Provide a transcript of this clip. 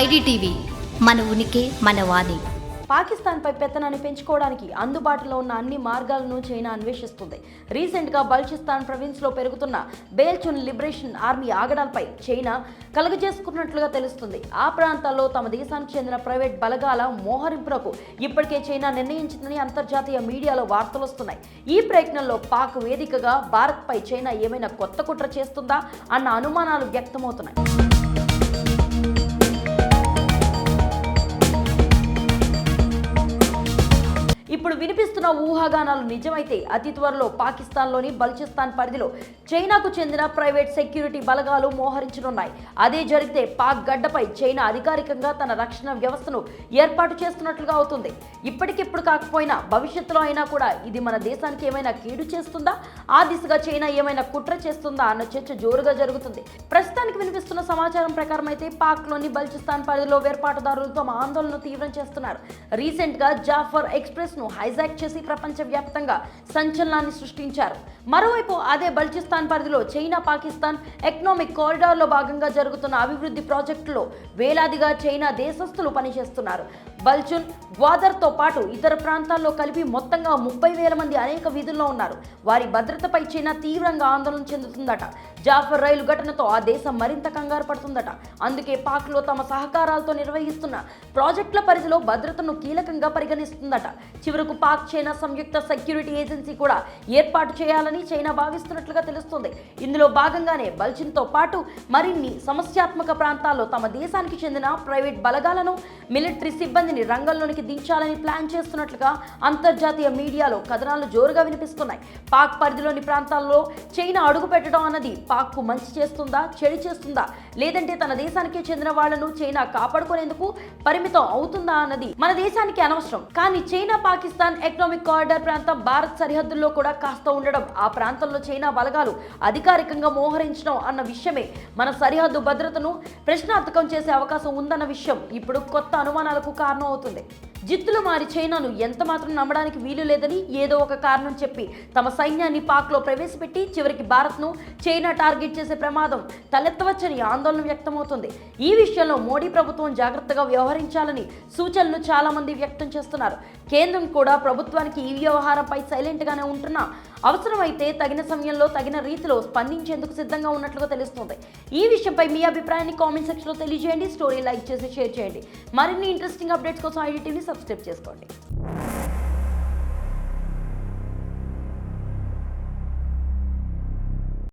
IDTV మన ఉనికి మన వాణి. పాకిస్తాన్పై పెత్తనాన్ని పెంచుకోవడానికి అందుబాటులో ఉన్న అన్ని మార్గాలను చైనా అన్వేషిస్తుంది. రీసెంట్గా బల్చిస్తాన్ ప్రవిన్స్లో పెరుగుతున్న బేల్చున్ లిబరేషన్ ఆర్మీ ఆగడాలపై చైనా కలుగజేసుకున్నట్లుగా తెలుస్తుంది. ఆ ప్రాంతాల్లో తమ దేశానికి చెందిన ప్రైవేట్ బలగాల మోహరింపునకు ఇప్పటికే చైనా నిర్ణయించిందని అంతర్జాతీయ మీడియాలో వార్తలు వస్తున్నాయి. ఈ ప్రయత్నంలో పాక్ వేదికగా భారత్పై చైనా ఏమైనా కొత్త కుట్ర చేస్తుందా అన్న అనుమానాలు వ్యక్తమవుతున్నాయి. ఇప్పుడు వినిపిస్తున్న ఊహాగానాలు నిజమైతే అతి త్వరలో పాకిస్తాన్లోని బల్చిస్తాన్ పరిధిలో చైనాకు చెందిన ప్రైవేట్ సెక్యూరిటీ బలగాలు మోహరించనున్నాయి. అదే జరిగితే పాక్ గడ్డపై చైనా అధికారికంగా తన రక్షణ వ్యవస్థను ఏర్పాటు చేస్తున్నట్లుగా అవుతుంది. ఇప్పటికిప్పుడు కాకపోయినా భవిష్యత్తులో అయినా కూడా ఇది మన దేశానికి ఏమైనా కీడు చేస్తుందా? ఆ దిశగా చైనా ఏమైనా కుట్ర చేస్తుందా? అన్న చర్చ జోరుగా జరుగుతుంది. ప్రస్తుతానికి వినిపిస్తున్న సమాచారం ప్రకారం అయితే పాక్లోని బల్చిస్తాన్ పరిధిలో వేర్పాటుదారులు తమ ఆందోళనను తీవ్రం చేస్తున్నారు. రీసెంట్గా జాఫర్ ఎక్స్ప్రెస్ను హైజాక్ చేసి ప్రపంచవ్యాప్తంగా సంచలనాన్ని సృష్టించారు. మరోవైపు అదే బల్చిస్తాన్ పరిధిలో చైనా పాకిస్తాన్ ఎకనామిక్ కారిడార్లో భాగంగా జరుగుతున్న అభివృద్ధి ప్రాజెక్టులో వేలాదిగా చైనా దేశస్థులు పనిచేస్తున్నారు. బల్చున్ గ్వాదర్తో పాటు ఇతర ప్రాంతాల్లో కలిపి మొత్తంగా ముప్పై వేల మంది అనేక వీధుల్లో ఉన్నారు. వారి భద్రతపై చైనా తీవ్రంగా ఆందోళన చెందుతుందట. జాఫర్ రైలు ఘటనతో ఆ దేశం మరింత కంగారు పడుతుందట. అందుకే పాక్లో తమ సహకారాలతో నిర్వహిస్తున్న ప్రాజెక్టుల పరిధిలో భద్రతను కీలకంగా పరిగణిస్తుందట. చివరకు పాక్ చైనా సంయుక్త సెక్యూరిటీ ఏజెన్సీ కూడా ఏర్పాటు చేయాలని చైనా భావిస్తున్నట్లుగా తెలుస్తుంది. ఇందులో భాగంగానే బల్చిన్తో పాటు మరిన్ని సమస్యాత్మక ప్రాంతాల్లో తమ దేశానికి చెందిన ప్రైవేట్ బలగాలను మిలిటరీ సిబ్బంది సిబ్బందిని రంగంలోనికి దించాలని ప్లాన్ చేస్తున్నట్లుగా అంతర్జాతీయ మీడియాలో కథనాలు జోరుగా వినిపిస్తున్నాయి. పాక్ పరిధిలోని ప్రాంతాల్లో చైనా అడుగు పెట్టడం అన్నది పాక్కు మంచి చేస్తుందా చెడు చేస్తుందా? లేదంటే తన దేశానికి చెందిన వాళ్ళను చైనా కాపాడుకునేందుకు పరిమితం అవుతుందా అన్నది మన దేశానికి అనవసరం. కానీ చైనా పాకిస్తాన్ ఎకనామిక్ కారిడార్ ప్రాంతం భారత్ సరిహద్దుల్లో కూడా కాస్త ఉండడం ఆ ప్రాంతంలో చైనా బలగాలు అధికారికంగా మోహరించడం అన్న విషయమే మన సరిహద్దు భద్రతను ప్రశ్నార్థకం చేసే అవకాశం ఉందన్న విషయం ఇప్పుడు కొత్త అనుమానాలకు కారణం. అవుతుంది జిత్తులు మారి చైనాను ఎంత మాత్రం నమ్మడానికి వీలు లేదని ఏదో ఒక కారణం చెప్పి తమ సైన్యాన్ని పాక్లో ప్రవేశపెట్టి చివరికి భారత్ను చైనా టార్గెట్ చేసే ప్రమాదం తలెత్తవచ్చని ఆందోళన వ్యక్తమవుతుంది. ఈ విషయంలో మోడీ ప్రభుత్వం జాగ్రత్తగా వ్యవహరించాలని సూచనలు చాలా మంది వ్యక్తం చేస్తున్నారు. కేంద్రం కూడా ప్రభుత్వానికి ఈ వ్యవహారంపై సైలెంట్గానే ఉంటున్నా. అవసరమైతే తగిన సమయంలో తగిన రీతిలో స్పందించేందుకు సిద్ధంగా ఉన్నట్లుగా తెలుస్తుంది. ఈ విషయంపై మీ అభిప్రాయాన్ని కామెంట్ సెక్షన్లో తెలియజేయండి. స్టోరీ లైక్ చేసి షేర్ చేయండి. మరిన్ని ఇంట్రెస్టింగ్ అప్డేట్స్ కోసం ఐడి టీవీ సబ్స్క్రైబ్ చేసుకోండి.